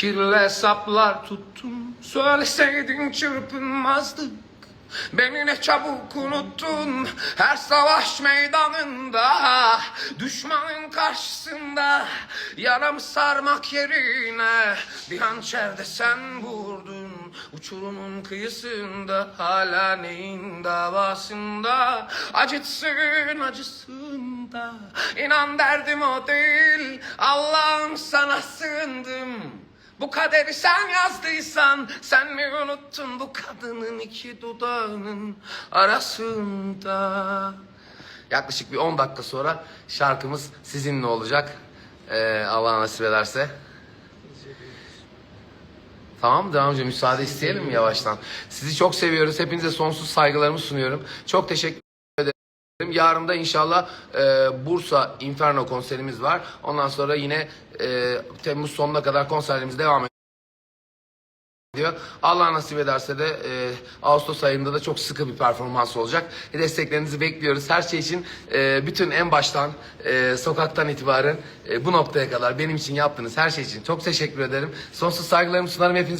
Kirli hesaplar tuttum. Söyleseydin çırpınmazdık. Beni ne çabuk unuttun. Her savaş meydanında Düşmanın karşısında yaramı sarmak yerine Bir hançerde sen vurdun. Uçurumun kıyısında Hala neyin davasında? Acıtsın acısında İnan derdim o değil Allah'ım sana sığındım bu kaderi sen yazdıysan sen mi unuttun bu kadının iki dudağının arasında? Yaklaşık bir 10 dakika sonra şarkımız sizinle olacak. Ee, Allah nasip ederse. Tamam devam önce müsaade isteyelim mi yavaştan? Sizi çok seviyoruz. Hepinize sonsuz saygılarımı sunuyorum. Çok teşekkür. Yarın da inşallah e, Bursa Inferno konserimiz var. Ondan sonra yine e, Temmuz sonuna kadar konserlerimiz devam ediyor. Allah nasip ederse de e, Ağustos ayında da çok sıkı bir performans olacak. Desteklerinizi bekliyoruz. Her şey için e, bütün en baştan e, sokaktan itibaren e, bu noktaya kadar benim için yaptığınız her şey için çok teşekkür ederim. Sonsuz saygılarımı sunarım hepinize.